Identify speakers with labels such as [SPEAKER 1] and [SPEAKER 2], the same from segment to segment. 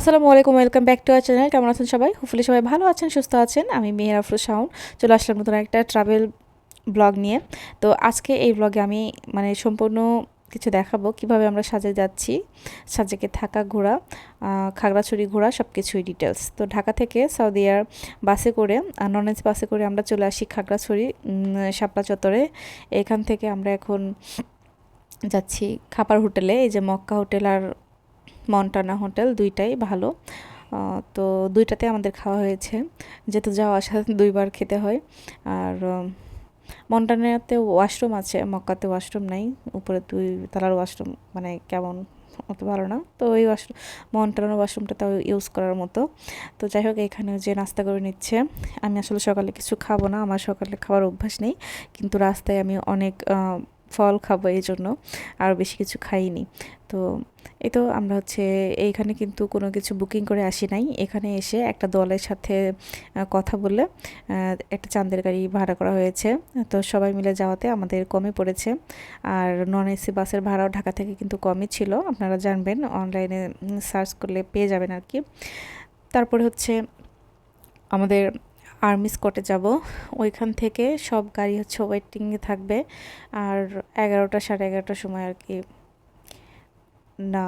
[SPEAKER 1] আসসালামু আলাইকুম, welcome back to our channel. কেমন আছেন সবাই? হোপফুলি সবাই ভালো আছেন, সুস্থ আছেন। আমি মেহের আফরুজ চলে আসলাম নতুন একটা ট্রাভেল ব্লগ নিয়ে। তো আজকে এই ব্লগে আমি মানে সম্পূর্ণ কিছু দেখাবো। কীভাবে আমরা সাজে যাচ্ছি সাজেকে থাকা ঘোরা খাগড়াছড়ি ঘোরা সব কিছুই ডিটেলস তো ঢাকা থেকে সৌদি আর বাসে করে নন এসি বাসে করে আমরা চলে আসি খাগড়াছড়ি শাপলা চত্বরে। এখান থেকে আমরা এখন যাচ্ছি খাপার হোটেলে, এই যে মক্কা হোটেল আর মন্টানা হোটেল দুইটাই ভালো। তো দুইটাতে আমাদের খাওয়া হয়েছে। যেহেতু যাওয়া আসা দুইবার খেতে হয়। আর মন্টানাতে ওয়াশরুম আছে, মক্কাতে ওয়াশরুম নাই। উপরে দুই তালার ওয়াশরুম মানে কেমন অত ভালো না। তো ওই ওয়াশরুম, মন্টানোর ওয়াশরুমটা তাও ইউজ করার মতো। তো যাই হোক, এখানে যে নাস্তা করে নিচ্ছে, আমি আসলে সকালে কিছু খাব না। আমার সকালে খাওয়ার অভ্যাস নেই। কিন্তু রাস্তায় আমি অনেক ফল খাব এই জন্য আর বেশি কিছু খাইনি। তো এই তো আমরা হচ্ছে এইখানে কিন্তু কোনো কিছু বুকিং করে আসি নাই। এখানে এসে একটা দলের সাথে কথা বলে একটা চাঁদের গাড়ি ভাড়া করা হয়েছে। তো সবাই মিলে যাওয়াতে আমাদের কমে পড়েছে। আর নন এসি বাসের ভাড়াও ঢাকা থেকে কিন্তু কমই ছিল। আপনারা জানবেন অনলাইনে সার্চ করলে পেয়ে যাবেন আর কি। তারপরে হচ্ছে আমাদের আর্মি স্কটে যাব। ওইখান থেকে সব গাড়ি হচ্ছে ওয়েটিংয়ে থাকবে। আর এগারোটা সাড়ে এগারোটার সময় আর কি, না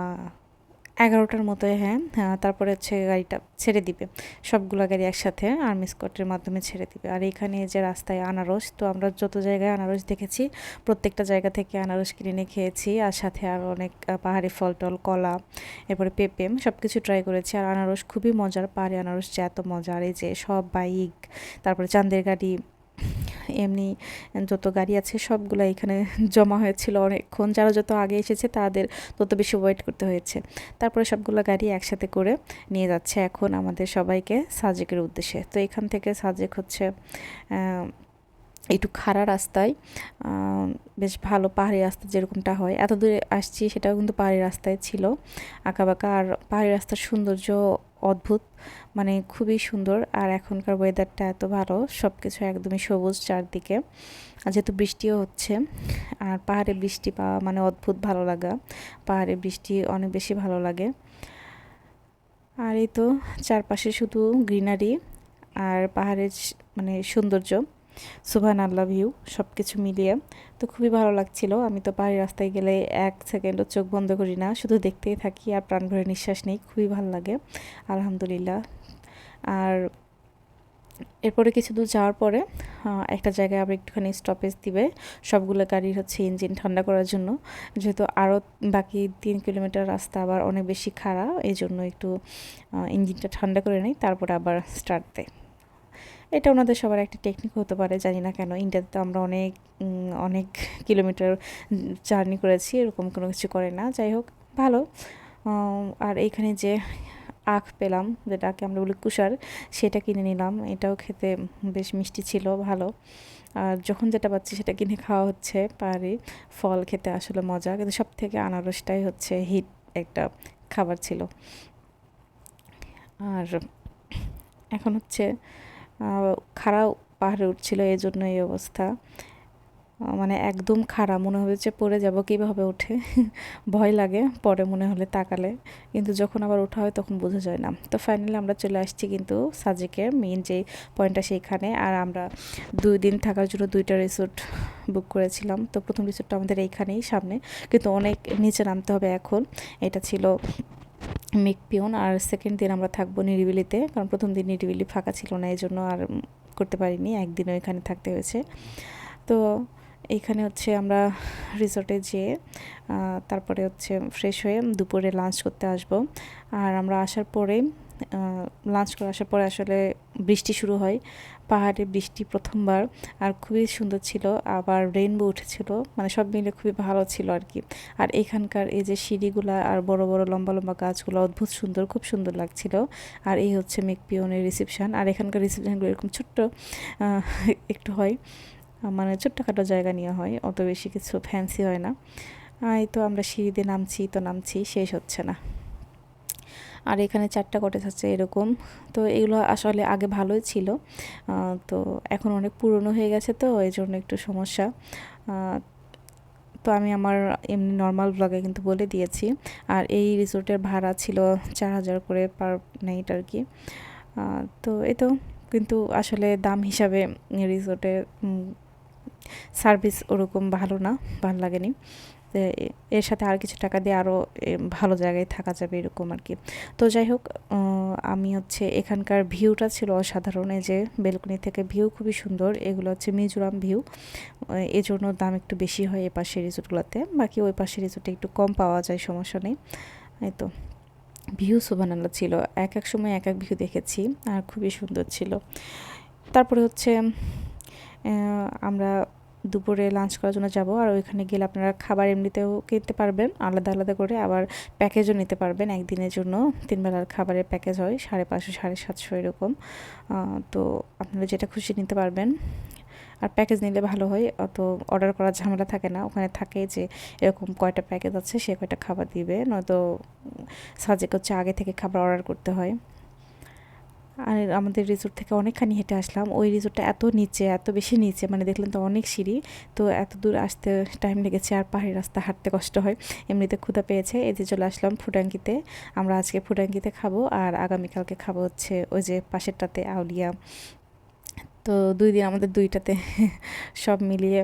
[SPEAKER 1] এগারোটার মতো হ্যাঁ। তারপরে হচ্ছে গাড়িটা ছেড়ে দিবে। সবগুলো গাড়ি একসাথে আর্মি স্কটের মাধ্যমে ছেড়ে দিবে। আর এখানে যে রাস্তায় আনারস, তো আমরা যত জায়গায় আনারস দেখেছি, প্রত্যেকটা জায়গা থেকে আনারস কিনে খেয়েছি। আর সাথে আর অনেক পাহাড়ি ফল টল, কলা, এরপরে পেঁপে সব কিছু ট্রাই করেছি। আর আনারস খুবই মজার, পাহাড়ি আনারস যে এত মজার, এই যে সব বাইক, তারপরে চাঁদের গাড়ি এমনি যত গাড়ি আছে সবগুলো এখানে জমা হয়েছিল অনেকক্ষণ। যারা যত আগে এসেছে তাদের তত বেশি ওয়েট করতে হয়েছে। তারপরে সবগুলো গাড়ি একসাথে করে নিয়ে যাচ্ছে এখন আমাদের সবাইকে সাজেকের উদ্দেশ্যে। তো এখান থেকে সাজেক হচ্ছে একটু খাড়া রাস্তায় বেশ ভালো পাহাড়ি রাস্তা যেরকমটা হয়। এত দূরে আসছি সেটাও কিন্তু পাহাড়ি রাস্তায় ছিল, আঁকাবাঁকা। আর পাহাড়ি রাস্তার সৌন্দর্য অদ্ভুত মানে খুবই সুন্দর। আর এখনকার ওয়েদারটা এত ভালো সব কিছু একদমই সবুজ চারদিকে। আর যেহেতু বৃষ্টিও হচ্ছে, আর পাহাড়ে বৃষ্টি পাওয়া মানে অদ্ভুত ভালো লাগা। পাহাড়ে বৃষ্টি অনেক বেশি ভালো লাগে। আর এই তো, চারপাশে শুধু গ্রিনারি, আর পাহাড়ের মানে সৌন্দর্য। সুভান আল্লাহ ভিউ সব কিছু মিলিয়ে। তো খুবই ভালো লাগছিল। আমি তো পাহাড়ি রাস্তায় গেলে এক সেকেন্ডও চোখ বন্ধ করি না। শুধু দেখতেই থাকি আর প্রাণ ভরে নিঃশ্বাস নেই। খুবই ভালো লাগে। আলহামদুলিল্লাহ। আর এরপরে কিছু দূর যাওয়ার পরে একটা জায়গায় আবার একটুখানি স্টপেজ দিবে। সবগুলো গাড়ির হচ্ছে ইঞ্জিন ঠান্ডা করার জন্য। যেহেতু আরও বাকি তিন কিলোমিটার রাস্তা আবার অনেক বেশি খাড়া, এই জন্য একটু ইঞ্জিনটা ঠান্ডা করে নেই। তারপরে আবার স্টার্ট দেয়। এটা ওনাদের সবার একটা টেকনিক হতে পারে, জানি না কেন। ইন্ডিয়াতে তো আমরা অনেক অনেক কিলোমিটার জার্নি করেছি, এরকম কোনো কিছু করে না। যাই হোক, ভালো। আর এইখানে যে আখ পেলাম যেটাকে আমরা বলি কুষার, সেটা কিনে নিলাম। এটাও খেতে বেশ মিষ্টি ছিল, ভালো। আর যখন যেটা পাচ্ছি সেটা কিনে খাওয়া হচ্ছে, পারি। ফল খেতে আসলে মজা, কিন্তু সব থেকে আনারসটাই হচ্ছে হিট একটা খাবার ছিল। আর এখন হচ্ছে খাড়া পাহাড়ে উঠছিল এই জন্য এই অবস্থা। মানে একদম খাড়া মনে হয়েছে পড়ে যাব কীভাবে উঠে। ভয় লাগে, পরে মনে হলে তাকালে। কিন্তু যখন আবার ওঠা হয় তখন বোঝা যায় না। তো ফাইনালি আমরা চলে আসছি কিন্তু সাজেকের মেইন যে পয়েন্টটা সেইখানে। আর আমরা দুই দিন থাকার জন্য দুইটা রিসোর্ট বুক করেছিলাম। তো প্রথম রিসোর্টটা আমাদের এইখানেই সামনে। কিন্তু অনেক নিচে নামতে হবে এখন। এটা ছিল মেকপিওন আর সেকেন্ড দিন আমরা থাকব নিরিবিলিতে, কারণ প্রথম দিন নিরিবিলি ফাঁকা ছিল না, এই জন্য আর করতে পারিনি একদিনও এখানে থাকতে হয়েছে। তো এখানে হচ্ছে আমরা রিসর্টে যেয়ে তারপরে হচ্ছে ফ্রেশ হয়ে দুপুরে লাঞ্চ করতে আসব। আর আমরা আসার পরে লাঞ্চ করে আসার পরে আসলে বৃষ্টি শুরু হয়। পাহাড়ে বৃষ্টি প্রথমবার, আর খুবই সুন্দর ছিল। আবার রেইনবো উঠেছিল। মানে সব মিলে খুবই ভালো ছিল আর কি আর এখানকার এই যে সিঁড়িগুলা আর বড় বড় লম্বা লম্বা গাছগুলো অদ্ভুত সুন্দর, খুব সুন্দর লাগছিল। আর এই হচ্ছে মেকপিওনের রিসেপশান আর এখানকার রিসেপশানগুলো এরকম ছোট্ট একটু হয়। মানে ছোট্টখাটো জায়গা নিয়ে হয়, অত বেশি কিছু ফ্যান্সি হয় না। এই তো আমরা সিঁড়িতে নামছি, তো নামছি, শেষ হচ্ছে না। আর এখানে চারটা কটেজ আছে এরকম। তো এগুলো আসলে আগে ভালোই ছিল। তো এখন অনেক পুরনো হয়ে গেছে তো, এই জন্য একটু সমস্যা। তো আমি আমার এমনি নর্মাল ব্লগে কিন্তু বলে দিয়েছি। আর এই রিসোর্টের ভাড়া ছিল চার হাজার করে পার নাইট আর কি। তো এই তো কিন্তু আসলে দাম হিসাবে রিসোর্টের সার্ভিস ওরকম ভালো না, ভালো লাগেনি। এর সাথে আর কিছু টাকা দিয়ে আরও ভালো জায়গায় থাকা যাবে এরকম আর কি। তো যাই হোক আমি হচ্ছে এখানকার ভিউটা ছিল অসাধারণ। এই যে বেলকনি থেকে ভিউ খুবই সুন্দর, এগুলো হচ্ছে মিজোরাম ভিউ। এজন্য দাম একটু বেশি হয় এ পাশের রিসোর্টগুলোতে, বাকি ওই পাশের রিসোর্টে একটু কম পাওয়া যায়, সমস্যা নেই। এই তো, ভিউ সুবানাল্লা ছিল। এক এক সময় এক এক ভিউ দেখেছি, আর খুবই সুন্দর ছিল। তারপরে হচ্ছে আমরা দুপুরে লাঞ্চ করার জন্য যাব। আর ওইখানে গেলে আপনারা খাবার এমনিতেও কিনতে পারবেন। আলাদা আলাদা করে আবার প্যাকেজও নিতে পারবেন একদিনের জন্য। তিন বেলার খাবারের প্যাকেজ হয়, সাড়ে পাঁচশো, সাড়ে সাতশো এরকম। তো আপনারা যেটা খুশি নিতে পারবেন। আর প্যাকেজ নিলে ভালো হয়। অত অর্ডার করার ঝামেলা থাকে না। ওখানে থাকে যে এরকম কয়টা প্যাকেজ আছে, সে কয়টা খাবার দিবে। নয়তো সাজেক হচ্ছে আগে থেকে খাবার অর্ডার করতে হয়। আর আমাদের রিসোর্ট থেকে অনেকখানি হেঁটে আসলাম। ওই রিসোর্টটা এত নিচে, এত বেশি নিচে মানে দেখলেন তো অনেক সিঁড়ি। তো এত দূর আসতে টাইম লেগেছে আর পাহাড়ি রাস্তা হাঁটতে কষ্ট হয়। এমনিতে ক্ষুদা পেয়েছে এতে চলে আসলাম ফুটাঙ্কিতে আমরা আজকে ফুটাঙ্কিতে খাব আর আগামীকালকে খাব হচ্ছে ওই যে পাশেরটাতে আউলিয়া। তো দুই দিন আমাদের দুইটাতে সব মিলিয়ে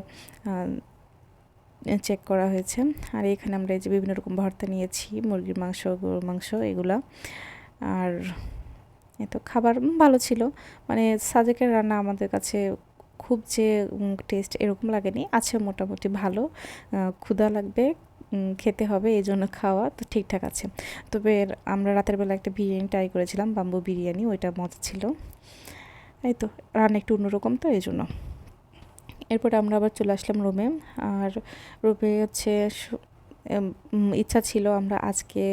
[SPEAKER 1] চেক করা হয়েছে। আর এখানে আমরা এই যে বিভিন্ন রকম ভর্তা নিয়েছি, মুরগির মাংস, গরুর মাংস, এগুলা। আর তো খাবার ভালো ছিল। মানে সাজেকের রান্না আমাদের কাছে খুব যে টেস্ট এরকম লাগেনি। আছে মোটামুটি ভালো। ক্ষুধা লাগবে খেতে হবে এই জন্য খাওয়া তো ঠিকঠাক আছে। তবে আমরা রাতের বেলা একটা বিরিয়ানি ট্রাই করেছিলাম, বাম্বু বিরিয়ানি, ওইটা মজা ছিল। এই তো, রান্না একটু অন্যরকম তো এই জন্য এরপরে আমরা আবার চলে আসলাম রুমে। আর রুমে হচ্ছে ইচ্ছা ছিল আমরা আজকে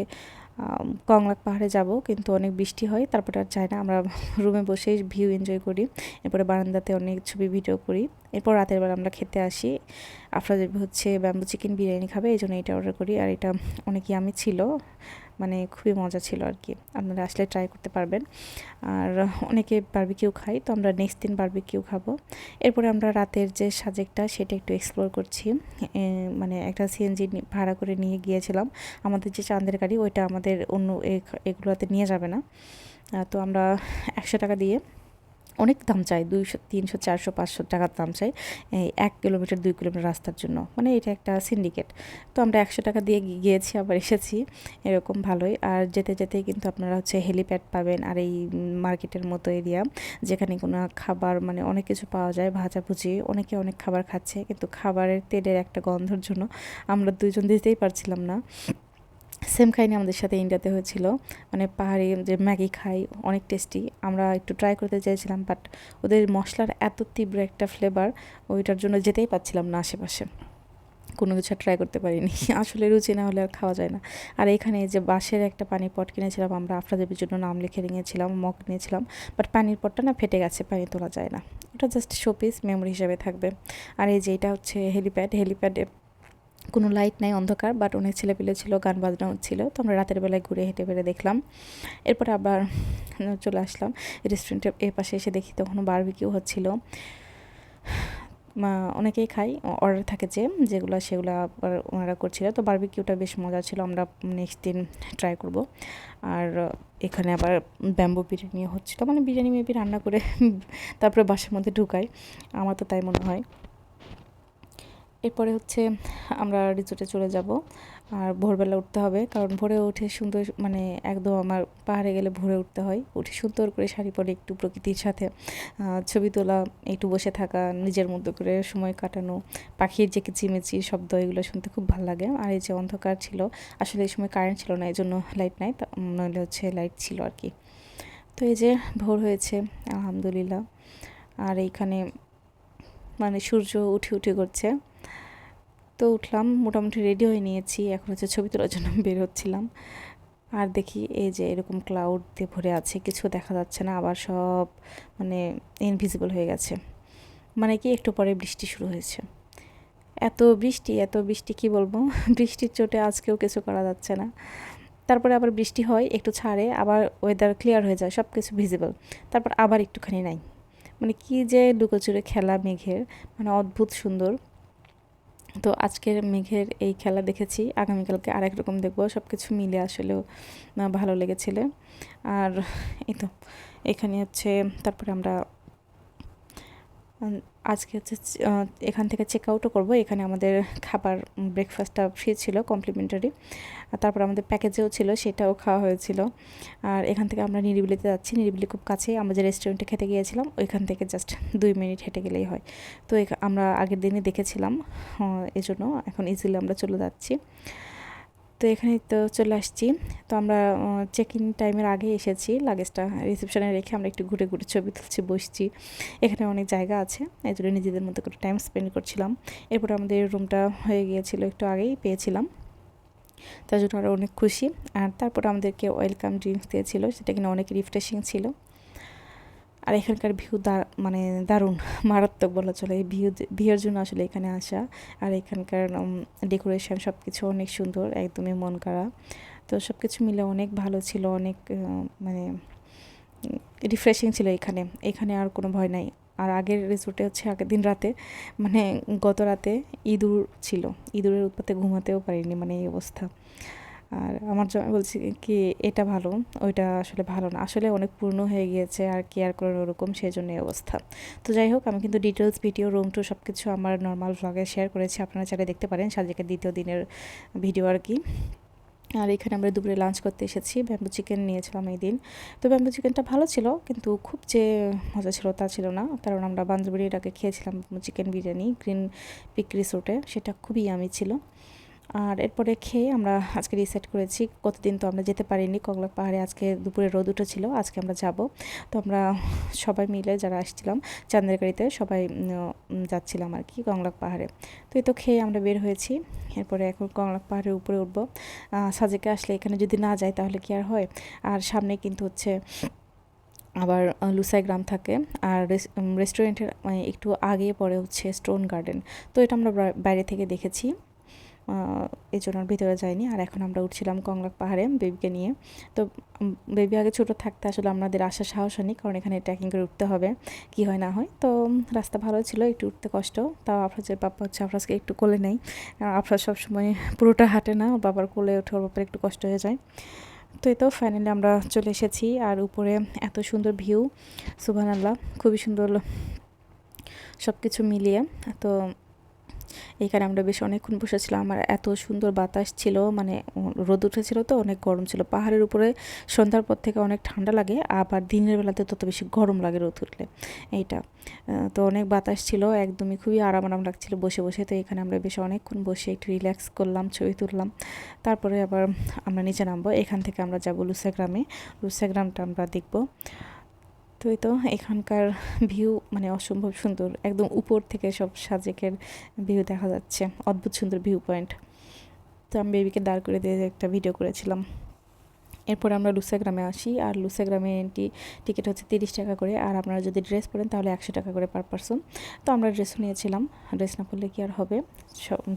[SPEAKER 1] কংলাক পাহাড়ে যাব, কিন্তু অনেক বৃষ্টি হয়, তারপরে আর চাই না। আমরা রুমে বসেই ভিউ এনজয় করি। এরপরে বারান্দাতে অনেক ছবি ভিডিও করি। এরপর রাতের বেলা আমরা খেতে আসি। আফরাজ হচ্ছে ব্যাম্বু চিকেন বিরিয়ানি খাবে এই জন্য এটা অর্ডার করি। আর এটা অনেক ইয়ামি ছিল। মানে খুবই মজা ছিল আর কি। আপনারা আসলে ট্রাই করতে পারবেন। আর অনেকে বার্বিকিউ খাই তো আমরা নেক্সট দিন বার্বিকিউ খাব। এরপরে আমরা রাতের যে সাজেকটা সেটা একটু এক্সপ্লোর করছি। মানে একটা সিএনজি ভাড়া করে নিয়ে গিয়েছিলাম। আমাদের যে চাঁদের গাড়ি, ওইটা আমাদের অন্য এগুলোতে নিয়ে যাবে না। তো আমরা একশো টাকা দিয়ে অনেক দাম চায় দুইশো, তিনশো, চারশো, পাঁচশো টাকার দাম চাই এক কিলোমিটার, দুই কিলোমিটার রাস্তার জন্য। মানে এটা একটা সিন্ডিকেট তো আমরা একশো টাকা দিয়ে গিয়েছি, আবার এসেছি। এরকম ভালোই। আর যেতে যেতে কিন্তু আপনারা হচ্ছে হেলিপ্যাড পাবেন, আর এই মার্কেটের মতো এরিয়া যেখানে কোনো খাবার মানে অনেক কিছু পাওয়া যায় ভাজাভুজি অনেকে অনেক খাবার খাচ্ছে, কিন্তু খাবারের তেলের একটা গন্ধর জন্য আমরা দুজন দিতেই পারছিলাম না। সেম খাইনি আমাদের সাথে ইন্ডিয়াতে হয়েছিল। মানে পাহাড়ি যে ম্যাগি খাই, অনেক টেস্টি আমরা একটু ট্রাই করতে চেয়েছিলাম বাট ওদের মশলার এত তীব্র একটা ফ্লেভার ওইটার জন্য যেতেই পাচ্ছিলাম না আশেপাশে। কোনো কিছু ট্রাই করতে পারিনি। আসলে রুচি না হলে আর খাওয়া যায় না। আর এখানে যে বাঁশের একটা পানির পট কিনেছিলাম, আমরা আফরাদেবের জন্য নাম লিখে নিয়েছিলাম মগ নিয়েছিলাম। বাট পানির পটটা না ফেটে গেছে, পানি তোলা যায় না। ওটা জাস্ট শোপিস মেমোরি হিসাবে থাকবে। আর এই যে এটা হচ্ছে হেলিপ্যাড হেলিপ্যাডে কোনো লাইট নাই, অন্ধকার বাট অনেক ছেলেপিলে ছিল, গান বাজনা হচ্ছিল। তো আমরা রাতের বেলায় ঘুরে হেঁটে বেড়ে দেখলাম। এরপরে আবার চলে আসলাম রেস্টুরেন্টের এ পাশে এসে দেখি তখনও বারবিকিউ হচ্ছিল। অনেকেই খাই অর্ডার থাকে যে, যেগুলো সেগুলো আবার ওনারা করছিল। তো বারবিকিউটা বেশ মজা ছিল, আমরা নেক্সট দিন ট্রাই করব। আর এখানে আবার ব্যাম্বু বিরিয়ানি হচ্ছিল। মানে বিরিয়ানি মেবি রান্না করে তারপরে বাসার মধ্যে ঢুকাই। আমার তো তাই মনে হয়। এরপরে হচ্ছে আমরা রিসোর্টে চলে যাব। আর ভোরবেলা উঠতে হবে, কারণ ভোরে উঠে সুন্দর মানে একদম আমার পাহাড়ে গেলে ভোরে উঠতে হয়। উঠে সুন্দর করে শাড়ি পরে একটু প্রকৃতির সাথে ছবি তোলা, একটু বসে থাকা, নিজের মতো করে সময় কাটানো, পাখির যে কিচিমিচি শব্দ, এগুলো শুনতে খুব ভালো লাগে। আর এই যে অন্ধকার ছিল, আসলে এই সময় কারেন্ট ছিল না এই জন্য লাইট নাই নইলে হচ্ছে লাইট ছিল আর কি। তো এই যে ভোর হয়েছে, আলহামদুলিল্লাহ। আর এইখানে মানে সূর্য উঠে উঠে করছে। তো উঠলাম, মোটামুটি রেডি হয়ে নিয়েছি। এখন হচ্ছে ছবি তোলার জন্য বের হচ্ছিলাম। আর দেখি এই যে এরকম ক্লাউড দিয়ে ভরে আছে, কিছু দেখা যাচ্ছে না, আবার সব মানে ইনভিজিবল হয়ে গেছে। মানে কি একটু পরে বৃষ্টি শুরু হয়েছে। এত বৃষ্টি এত বৃষ্টি, কি বলব? বৃষ্টির চোটে আজকেও কিছু করা যাচ্ছে না। তারপরে আবার বৃষ্টি হয়, একটু ছাড়ে, আবার ওয়েদার ক্লিয়ার হয়ে যায় সব কিছু ভিজিবল তারপর আবার একটুখানি নাই। মানে কি যে লুকোচুরে খেলা মেঘের মানে অদ্ভুত সুন্দর। তো আজকের মেঘের এই খেলা দেখেছি, আগামীকালকে আরেক রকম দেখব। সব কিছু মিলে আসলেও ভালো লেগেছিল। আর এই তো, এখানে হচ্ছে, তারপরে আমরা আজকে হচ্ছে এখান থেকে চেক আউটও করব। এখানে আমাদের খাবার ব্রেকফাস্টটা ফ্রি ছিল কমপ্লিমেন্টারি তারপর আমাদের প্যাকেজেও ছিল, সেটাও খাওয়া হয়েছিল। আর এখান থেকে আমরা নিরিবিলিতে যাচ্ছি। নিরিবিলি খুব কাছে আমরা যে রেস্টুরেন্টে খেতে গিয়েছিলাম, ওইখান থেকে জাস্ট দুই মিনিট হেঁটে গেলেই হয়। তো আমরা আগের দিনই দেখেছিলাম এই জন্য এখন ইজিলি আমরা চলে যাচ্ছি। তো এখানে তো চলে আসছি। তো আমরা চেক ইন টাইমের আগে এসেছি লাগেজটা রিসেপশনে রেখে আমরা একটু ঘুরে ঘুরে ছবি তুলছি, বসছি। এখানে অনেক জায়গা আছে, এই জন্য নিজেদের মতো করে টাইম স্পেন্ড করছিলাম। এরপর আমাদের রুমটা হয়ে গিয়েছিল একটু আগেই, পেয়েছিলাম। তার জন্য আরও অনেক খুশি। আর তারপর আমাদেরকে ওয়েলকাম ড্রিঙ্কস দিয়েছিল, সেটা কিনা অনেক রিফ্রেশিং ছিল। আর এখানকার ভিউ দা মানে দারুণ, মারাত্মক বলা চলে। এই ভিউ ভিউর জন্য আসলে এখানে আসা। আর এখানকার ডেকোরেশন সব কিছু অনেক সুন্দর, একদমই মন কাড়া তো সব কিছু মিলে অনেক ভালো ছিল, অনেক মানে রিফ্রেশিং ছিল এখানে। এখানে আর কোনো ভয় নাই। আর আগের রিসোর্টে হচ্ছে আগের দিন রাতে মানে গত রাতে ইঁদুর ছিল। ইঁদুরের উৎপাতে ঘুমাতেও পারিনি মানে এই অবস্থা। আর আমার জন্য বলছি কি, এটা ভালো, ওইটা আসলে ভালো না। আসলে অনেক পূর্ণ হয়ে গিয়েছে আর কেয়ার করার ওরকম সেই জন্য অবস্থা। তো যাই হোক, আমি কিন্তু ডিটেলস ভিডিও রুম টু সব কিছু আমার নর্মাল ভ্লগে শেয়ার করেছি। আপনারা চাইলে দেখতে পারেন সাজেকের দ্বিতীয় দিনের ভিডিও আর কি। আর এখানে আমরা দুপুরে লাঞ্চ করতে এসেছি। ব্যাম্বু চিকেন নিয়েছিলাম এই দিন। তো ব্যাম্বু চিকেনটা ভালো ছিল, কিন্তু খুব যে মজা ছিল তা ছিল না। কারণ আমরা বান্ধবীর আগে খেয়েছিলাম চিকেন বিরিয়ানি গ্রিন পিক রিসোর্টে সেটা খুবই আমি ছিল। আর এরপরে খেয়ে আমরা আজকে ডিসাইড করেছি। কতদিন তো আমরা যেতে পারিনি কংলাক পাহাড়ে আজকে দুপুরে রোদ উঠেছিল, আজকে আমরা যাব। তো আমরা সবাই মিলে যারা আসছিলাম চাঁদের গাড়িতে সবাই যাচ্ছিলাম আর কি কংলাক পাহাড়ে। তো এই তো খেয়ে আমরা বের হয়েছি। এরপরে এখন কংলাক পাহাড়ের উপরে উঠবো। সাজেকে আসলে এখানে যদি না যাই তাহলে কি আর হয়? আর সামনে কিন্তু হচ্ছে আবার লুসাই গ্রাম থাকে। আর রেস- রেস্টুরেন্টের মানে একটু আগে পরে হচ্ছে স্টোন গার্ডেন তো এটা আমরা বাইরে থেকে দেখেছি। এই জন্য ভিতরে যাইনি। আর এখন আমরা উঠছিলাম কংলাক পাহাড়ে বেবিকে নিয়ে। তো বেবি আগে ছোটো থাকতে আসলে আমাদের আসার সাহস হয়নি, কারণ এখানে ট্রেকিং করে উঠতে হবে, কি হয় না হয়। তো রাস্তা ভালো ছিল, একটু উঠতে কষ্ট। তাও আফরাজের বাবা হচ্ছে আফরাজকে একটু কোলে নেই আফরাজ সবসময় পুরোটা হাঁটে না বাবার কোলে ওঠে, ওর ব্যাপারে একটু কষ্ট হয়ে যায়। তো এই তো ফাইনালি আমরা চলে এসেছি। আর উপরে এত সুন্দর ভিউ সুবহান আল্লাহ খুবই সুন্দর সব কিছু মিলিয়ে। তো এইখানে আমরা বেশ অনেকক্ষণ বসেছিলাম, আমার এত সুন্দর বাতাস ছিল মানে রোদ উঠেছিল তো, অনেক গরম ছিল। পাহাড়ের উপরে সন্ধ্যার পর থেকে অনেক ঠান্ডা লাগে, আবার দিনের বেলাতে তত বেশি গরম লাগে রোদ উঠলে, এইটা। তো অনেক বাতাস ছিল, একদমই খুবই আরাম আরাম লাগছিল বসে বসে। তো এখানে আমরা বেশ অনেকক্ষণ বসে একটু রিল্যাক্স করলাম, ছবি তুললাম। তারপরে আবার আমরা নিচে নামবো, এখান থেকে আমরা যাব লুসা গ্রামে। লুসা গ্রামটা আমরা দেখব। তো এই তো এখানকার ভিউ মানে অসম্ভব সুন্দর। একদম উপর থেকে সব সাজেকের ভিউ দেখা যাচ্ছে। অদ্ভুত সুন্দর ভিউ পয়েন্ট তো আমি বেবিকে দাঁড় করে দিয়ে একটা ভিডিও করেছিলাম। এরপর আমরা লুসা গ্রামে আসি, আর লুসা গ্রামে এন্ট্রি টিকিট হচ্ছে তিরিশ টাকা করে, আর আপনারা যদি ড্রেস পরেন তাহলে একশো টাকা করে পার পারসন। তো আমরা ড্রেসও নিয়েছিলাম, ড্রেস না পরলে কি আর হবে?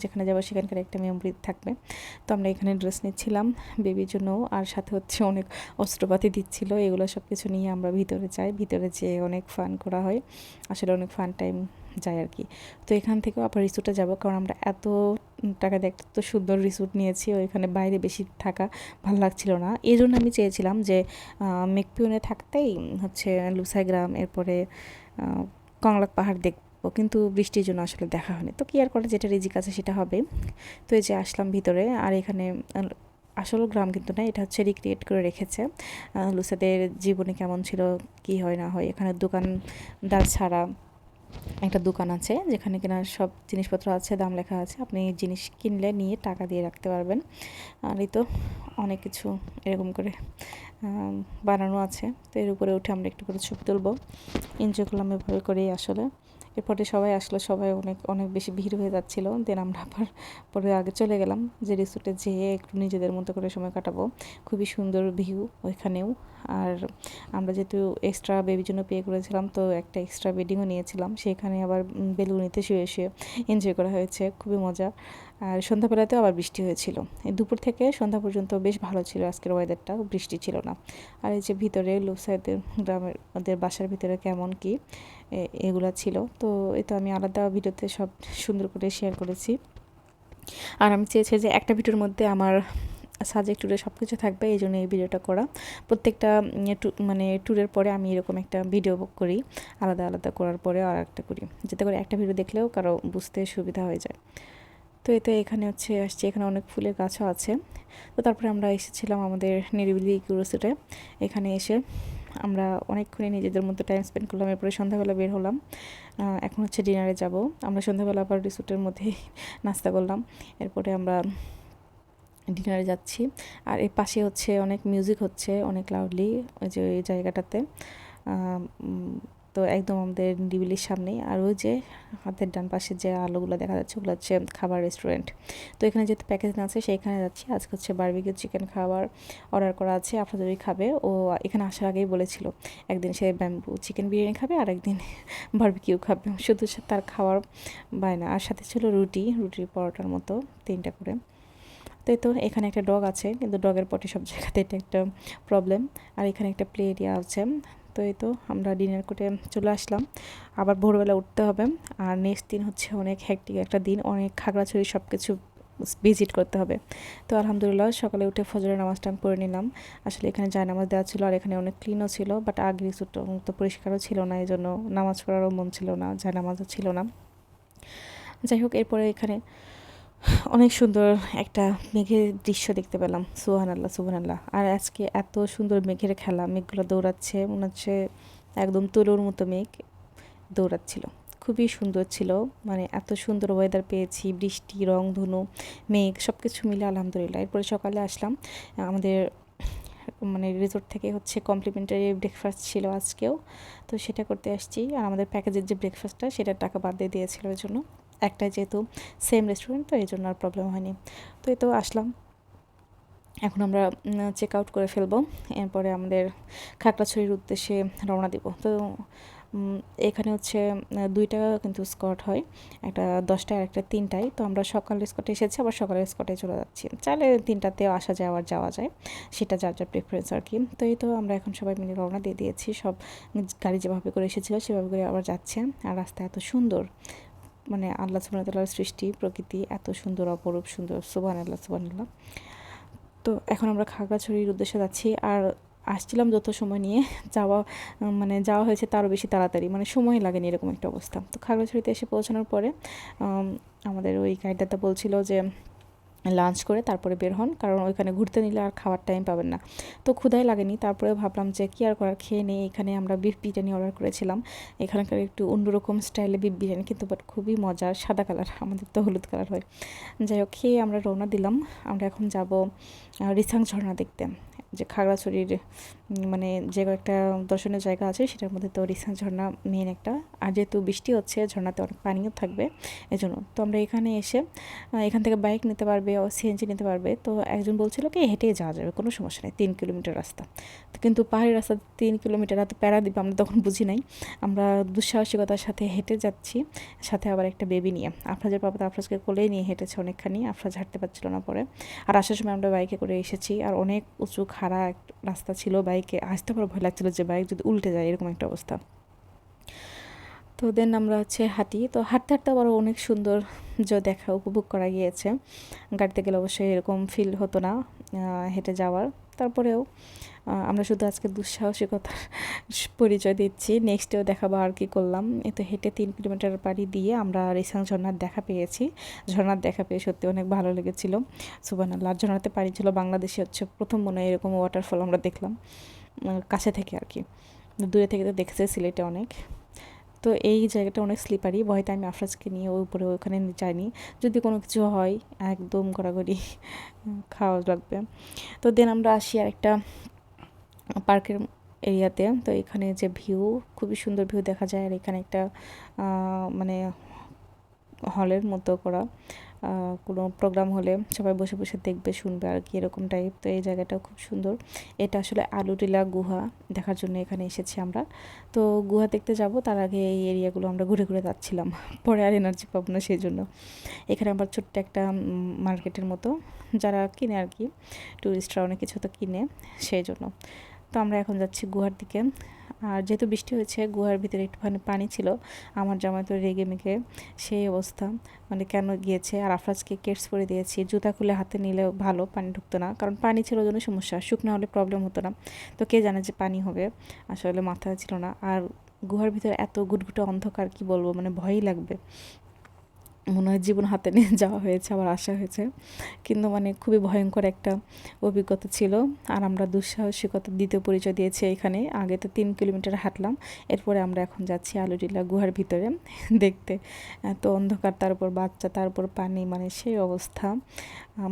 [SPEAKER 1] যেখানে যাব সেখানকার একটা মেমোরি থাকবে। তো আমরা এখানে ড্রেস নিচ্ছিলাম বেবির জন্য, আর সাথে হচ্ছে অনেক অস্ত্রপাতি দিচ্ছিল, এগুলো সব কিছু নিয়ে আমরা ভিতরে যাই, ভিতরে যেয়ে অনেক ফান করা হয়। আসলে অনেক ফান টাইম যায় আর কি। তো এখান থেকেও আবার রিসোর্টে যাব, কারণ আমরা এত টাকা দিয়ে একটা তো সুন্দর রিসোর্ট নিয়েছি, ওইখানে বাইরে বেশি থাকা ভালো লাগছিল না। এই জন্য আমি চেয়েছিলাম যে মেকপিউনে থাকতেই হচ্ছে লুসাই গ্রাম এরপরে কংলাক পাহাড় দেখব, কিন্তু বৃষ্টির জন্য আসলে দেখা হয়নি। তো কি আর করে, যেটা রিজিক আছে সেটা হবে। তো এই যে আসলাম ভিতরে, আর এখানে আসল গ্রাম কিন্তু না, এটা হচ্ছে রিক্রিয়েট করে রেখেছে। লুসাদের জীবনে কেমন ছিল, কি হয় না হয়, এখানে দোকানদার ছাড়া একটা দোকান আছে যেখানে কেনার সব জিনিসপত্র আছে, দাম লেখা আছে। আপনি জিনিস কিনলে নিয়ে টাকা দিয়ে রাখতে পারবেন। আর এই তো অনেক কিছু এরকম করে বানানো আছে। তো এর উপরে উঠে আমরা একটু করে ছবি তুলবো। এনজয় করলাম এভাবে করেই আসলে। এরপরে সবাই আসলো, সবাই অনেক অনেক বেশি ভিড় হয়ে যাচ্ছিল। দেন আমরা আবার পরে আগে চলে গেলাম যে রিসোর্টে যেয়ে একটু নিজেদের মতো করে সময় কাটাবো। খুবই সুন্দর ভিউ ওইখানেও। আর আমরা যেহেতু এক্সট্রা বেবির জন্য পে করেছিলাম, তো একটা এক্সট্রা বেডিংও নিয়েছিলাম। সেখানে আবার বেলুনিতে শুয়ে শুয়ে এনজয় করা হয়েছে। খুবই মজা। আর সন্ধ্যাবেলাতেও আবার বৃষ্টি হয়েছিল। এই দুপুর থেকে সন্ধ্যা পর্যন্ত বেশ ভালো ছিল, আজকের ওয়েদারটা বৃষ্টি ছিল না। আর এই যে ভিতরে লুসাইদের গ্রামের, ওদের বাসার ভিতরে কেমন কি এগুলা ছিল। তো এ তো আমি আলাদা ভিডিওতে সব সুন্দর করে শেয়ার করেছি। আর আমি চেয়েছি যে একটা ভিডিওর মধ্যে আমার সাজেক্ট ট্যুরে সব কিছু থাকবে, এই জন্য এই ভিডিওটা করা। প্রত্যেকটা মানে ট্যুরের পরে আমি এরকম একটা ভিডিও করি, আলাদা আলাদা করার পরে আর একটা করি। যাতে করে একটা ভিডিও দেখলেও কারও বুঝতে সুবিধা হয়ে যায়। তো এতে এখানে হচ্ছে আসছে, এখানে অনেক ফুলের গাছও আছে। তো তারপরে আমরা এসেছিলাম আমাদের নিরিবিলি ইকুরোসিটে এখানে এসে আমরা অনেকক্ষণই নিজেদের মধ্যে টাইম স্পেন্ড করলাম, এরপরে সন্ধ্যাবেলা বের হলাম। এখন হচ্ছে ডিনারে যাব। আমরা সন্ধ্যাবেলা আবার রিসোর্টের মধ্যেই নাস্তা করলাম। এরপরে আমরা ডিনারে যাচ্ছি। আর এর পাশে হচ্ছে অনেক মিউজিক হচ্ছে, অনেক লাউডলি ওই যে ওই জায়গাটাতে। তো একদম আমাদের ডিবিলির সামনেই। আর ওই যে হাতের ডান পাশে যে আলোগুলো দেখা যাচ্ছে, ওগুলো হচ্ছে খাবার রেস্টুরেন্ট তো এখানে যেহেতু প্যাকেজ না আছে, সেইখানে যাচ্ছি। আজকে হচ্ছে বার্বিকিউ চিকেন খাবার অর্ডার করা আছে আপনাদের ওই খাবে। ও এখানে আসার আগেই বলেছিল, একদিন সে ব্যাম্বু চিকেন বিরিয়ানি খাবে, আর একদিন বার্বিকিউ খাবে। শুধু তার খাওয়ার বায়না। আর সাথে ছিল রুটি, রুটির পরোটার মতো, তিনটা করে। তো তো, এখানে একটা ডগ আছে, কিন্তু ডগের পটে সব জায়গাতে এটা একটা প্রবলেম আর এখানে একটা প্লে এরিয়া আছে তো এই তো আমরা ডিনার করে চলে আসলাম। আবার ভোরবেলা উঠতে হবে। আর নেক্সট দিন হচ্ছে অনেক হ্যাকটিক একটা দিন। অনেক খাগড়াছড়ি সব কিছু ভিজিট করতে হবে। তো আলহামদুলিল্লাহ সকালে উঠে ফজরের নামাজটা আমি পড়ে নিলাম। আসলে এখানে যায় নামাজ দেওয়া ছিল আর এখানে অনেক ক্লিনও ছিল বাট আগে তো পরিষ্কারও ছিল না এই জন্য নামাজ পড়ারও মন ছিল না যায় নামাজও ছিল না। যাই হোক, এরপরে এখানে অনেক সুন্দর একটা মেঘের দৃশ্য দেখতে পেলাম। সুহান আল্লাহ সুহান আল্লাহ আর আজকে এত সুন্দর মেঘের খেলা, মেঘগুলো দৌড়াচ্ছে, মনে হচ্ছে একদম তুলোর মতো মেঘ দৌড়াচ্ছিল। খুবই সুন্দর ছিল মানে এত সুন্দর ওয়েদার পেয়েছি, বৃষ্টি, রং, ধনু, মেঘ সব কিছু মিলে আলহামদুলিল্লাহ। এরপরে সকালে আসলাম, আমাদের মানে রিসোর্ট থেকে হচ্ছে কমপ্লিমেন্টারি ব্রেকফাস্ট ছিল আজকেও। তো সেটা করতে আসছি। আর আমাদের প্যাকেজের যে ব্রেকফাস্টটা সেটার টাকা বাদ দিয়ে দিয়েছিল ওই জন্য। একটা যেহেতু সেম রেস্টুরেন্ট তো এই জন্য আর প্রবলেম হয়নি। তো এই তো আসলাম। এখন আমরা চেক আউট করে ফেলব। এরপরে আমাদের খাগড়াছড়ির উদ্দেশ্যে রওনা দিব। তো এখানে হচ্ছে দুইটা কিন্তু স্কট হয়। একটা দশটায় আর একটা তিনটায়। তো আমরা সকালের স্কটে এসেছি, আবার সকালের স্কটে চলে যাচ্ছি। চাইলে তিনটাতেও আসা যায়, আবার যাওয়া যায়। সেটা যার যার প্রেফারেন্স আর কি। তো এই তো আমরা এখন সবাই মিলে রওনা দিয়ে দিয়েছি। সব গাড়ি যেভাবে করে এসেছিল, সেভাবে করে আবার যাচ্ছে। আর রাস্তা এত সুন্দর। মানে আল্লাহ সুবাহতাল্লাহর সৃষ্টি, প্রকৃতি এত সুন্দর, অপরূপ সুন্দর সুবান আল্লাহ সুবান আল্লাহ তো এখন আমরা খাগড়াছড়ির উদ্দেশ্যে যাচ্ছি। আর আসছিলাম যত সময় নিয়ে যাওয়া মানে যাওয়া হয়েছে তারও বেশি তাড়াতাড়ি মানে সময় লাগেনি এরকম একটা অবস্থা। তো খাগড়াছড়িতে এসে পৌঁছানোর পরে আমাদের ওই গাইডটা বলছিল যে লাঞ্চ করে তারপরে বের হন, কারণ ওইখানে ঘুরতে নিলে আর খাওয়ার টাইম পাবেন না। তো ক্ষুধাই লাগেনি তারপরে ভাবলাম যে কী আর করার, খেয়ে নেই এখানে আমরা বিফ বিরিয়ানি অর্ডার করেছিলাম। এখানকার একটু অন্যরকম স্টাইলে বিফ বিরিয়ানি, কিন্তু বাট খুবই মজার, সাদা কালার আমাদের তো হলুদ কালার হয়। যাই হোক, খেয়ে আমরা রওনা দিলাম। আমরা এখন যাব রিসাং ঝর্ণা দেখতে। যে খাগড়াছড়ির মানে যে একটা দর্শনীয় জায়গা আছে, সেটার মধ্যে তো রিসাং ঝর্ণা মেন একটা। আর যেহেতু বৃষ্টি হচ্ছে, ঝর্ণাতে অনেক পানিও থাকবে, এজন্য। তো আমরা এখানে এসে এখান থেকে বাইক নিতে পারবে ও সিএনজি নিতে পারবে। তো একজন বলছিল কি, হেঁটেই যাওয়া যাবে, কোনো সমস্যা নেই, তিন কিলোমিটার রাস্তা। তো কিন্তু পাহাড়ি রাস্তা তিন কিলোমিটার এত প্যারা দিবে, আমরা তখন বুঝি নাই। আমরা দুঃসাহসিকতার সাথে হেঁটে যাচ্ছি, সাথে আবার একটা বেবি নিয়ে। আফরাজের বাবা তো আফরাজকে কোলেই নিয়ে হেঁটেছে অনেকখানি, আফরাজ হাঁটতে পারছিল না পরে। আর আসার সময় আমরা বাইকে করে এসেছি, আর অনেক উঁচু খাড়া রাস্তা ছিল বাইকে আসতে পারো ভয় লাগছিল যে বাইক যদি উল্টে যায়, এরকম একটা অবস্থা। তো দেন আমরা হচ্ছে হাঁটি। তো হাঁটতে হাঁটতে আবার অনেক সুন্দর যে দেখা উপভোগ করা গিয়েছে। গাড়িতে গেলে অবশ্যই এরকম ফিল হতো না হেঁটে যাওয়ার। তারপরেও আমরা শুধু আজকে দুঃসাহসিকতার পরিচয় দিচ্ছি। নেক্সটেও দেখাবো আর কি করলাম। এ তো হেঁটে তিন কিলোমিটার পাড়ি দিয়ে আমরা রিসাং ঝর্নার দেখা পেয়েছি। ঝর্নার দেখা পেয়ে সত্যি অনেক ভালো লেগেছিল। সুবান আল্লাহ ঝর্নাতে পানি ছিল বাংলাদেশে হচ্ছে প্রথম মনে হয় এরকম ওয়াটারফল আমরা দেখলাম। কাছে থেকে আর কি। দূরে থেকে তো দেখেছে সিলেটে অনেক। তো এই জায়গাটা অনেক স্লিপারি ভয়তে আমি আফরাজকে নিয়ে উপরে ওখানে যাইনি। যদি কোনো কিছু হয়, একদম গড়াগড়ি খাওয়া লাগবে। তো দেন আমরা আসি আর একটা পার্কের এরিয়াতে। তো এখানে যে ভিউ, খুবই সুন্দর ভিউ দেখা যায়। আর এখানে একটা মানে হলের মতো করা। কোনো প্রোগ্রাম হলে সবাই বসে বসে দেখবে, শুনবে আর কি, এরকম টাইপ তো এই জায়গাটাও খুব সুন্দর। এটা আসলে আলুটিলা গুহা দেখার জন্য এখানে এসেছি আমরা। তো গুহা দেখতে যাব, তার আগে এই এরিয়াগুলো আমরা ঘুরে ঘুরে যাচ্ছিলাম। পরে আর এনার্জি পাবো না সেই জন্য এখানে আবার ছোট্ট একটা মার্কেটের মতো। যারা কিনে আর কি টুরিস্টরা অনেক কিছু তো কিনে সেই জন্য তো আমরা এখন যাচ্ছি গুহার দিকে। আর যেহেতু বৃষ্টি হয়েছে, গুহার ভিতরে একটুখানি পানি ছিল, আমার জামাই তো রেগে মেগে সেই অবস্থা। মানে কেন গিয়েছে? আর আফরাজকে কেটস পরে দিয়েছি। জুতা খুলে হাতে নিলে ভালো, পানি ঢুকতো না। কারণ পানি ছিল জন্য সমস্যা, শুকনো হলে প্রবলেম হতো না। তো কে জানে যে পানি হবে? আসলে মাথায় ছিল না। আর গুহার ভিতরে এত গুটগুটে অন্ধকার, কি বলব? মানে ভয়ই লাগবে। মনে হয় জীবন হাতে নিয়ে যাওয়া হয়েছে, আবার আসা হয়েছে। কিন্তু মানে খুবই ভয়ঙ্কর একটা অভিজ্ঞতা ছিল। আর আমরা দুঃসাহসিকতা দ্বিতীয় পরিচয় দিয়েছি এখানে। আগে তো তিন কিলোমিটার হাঁটলাম, এরপরে আমরা এখন যাচ্ছি আলুটিলা গুহার ভিতরে দেখতে। তো অন্ধকার তার উপর বাচ্চা তার উপর পানি মানে সেই অবস্থা।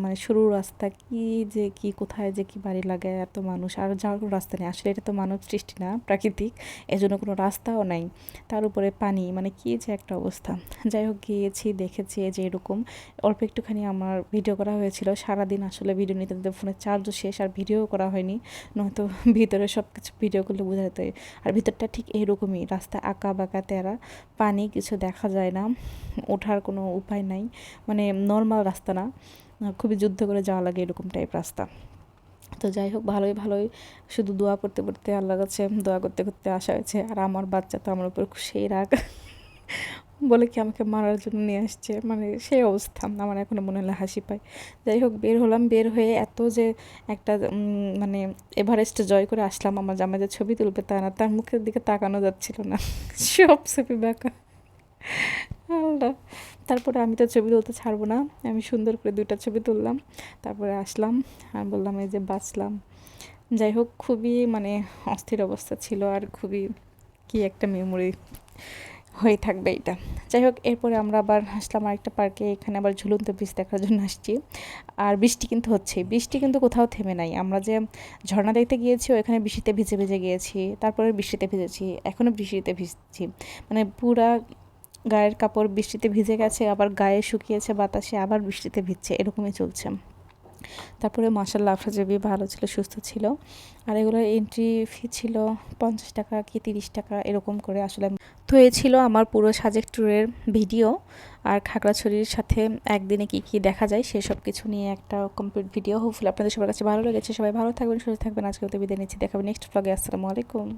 [SPEAKER 1] মানে সরু রাস্তা কি যে কি, কোথায় যে কি বাড়ি লাগায় এত মানুষ। আর যাওয়ার কোনো রাস্তা নেই। আসলে এটা তো মানব সৃষ্টি না, প্রাকৃতিক। এজন্য কোনো রাস্তাও নাই। তার উপরে পানি মানে কি যে একটা অবস্থা। যাই হোক, গিয়েছি দেখেছি যে এরকম। অল্প একটুখানি আমার ভিডিও করা হয়েছিল। সারাদিন আসলে ভিডিও নিতে নিতে ফোনের চার্জও শেষ আর ভিডিও করা হয়নি। নয়তো ভিতরে সব কিছু ভিডিও করলে বোঝা যেত। আর ভিতরটা ঠিক এইরকমই রাস্তা আঁকা বাঁকা, তেরা, পানি কিছু দেখা যায় না। ওঠার কোনো উপায় নাই। মানে নর্মাল রাস্তা না। খুবই যুদ্ধ করে যাওয়া লাগে এরকম টাইপ রাস্তা। তো যাই হোক, ভালোই ভালোই। শুধু দোয়া করতে করতে আল্লাহ কাছে দোয়া করতে করতে আসা হয়েছে। আর আমার বাচ্চা তো আমার উপর সেই রাগ। বলে কি আমাকে মারার জন্য নিয়ে আসছে? মানে সেই অবস্থা, আমার এখনও মনে হলে হাসি পায়। যাই হোক, বের হলাম, বের হয়ে এত যে একটা মানে এভারেস্ট জয় করে আসলাম আমার জামাইদের ছবি তুলবে তা না, তার মুখের দিকে তাকানো যাচ্ছিল না। সব ছবি বেকা। আল্লাহ। তারপরে আমি তো ছবি তুলতে ছাড়বো না, আমি সুন্দর করে দুইটা ছবি তুললাম, তারপরে আসলাম, আর বললাম এই যে বাঁচলাম। যাই হোক, খুবই মানে অস্থির অবস্থা ছিল, আর খুবই কি একটা মেমোরি হয়ে থাকবে এটা। যাই হোক, এরপরে আমরা আবার আসলাম আরেকটা পার্কে, এখানে আবার ঝুলন্ত ব্রিজ দেখার জন্য আসছি। আর বৃষ্টি কিন্তু হচ্ছে বৃষ্টি কিন্তু কোথাও থেমে নাই। আমরা যে ঝর্ণা দেখতে গিয়েছি, ওইখানে বৃষ্টিতে ভিজে ভিজে গিয়েছি, তারপরে বৃষ্টিতে ভিজেছি এখনও বৃষ্টিতে ভিজছি। মানে পুরা গায়ের কাপড় বৃষ্টিতে ভিজে গেছে, আবার গায়ে শুকিয়েছে বাতাসে, আবার বৃষ্টিতে ভিজছে, এরকমই চলছে। তারপরে মাসাল্লাহ আফরাজবি ভালো ছিল, সুস্থ ছিল। আর এগুলোর এন্ট্রি ফি ছিল পঞ্চাশ টাকা কি তিরিশ টাকা, এরকম করে আসলে তো এ ছিল আমার পুরো সাজেক ট্যুরের ভিডিও আর খাগড়াছড়ির সাথে একদিনে কি কি দেখা যায় সেসব কিছু নিয়ে একটা কমপ্লিট ভিডিও হোপফুল আপনাদের সবার কাছে ভালো লেগেছে। সবাই ভালো থাকবেন, সুস্থ থাকবেন। আজকে বিদায় নিচ্ছি। দেখাবেন নেক্সট ব্লগে আসসালামু আলাইকুম।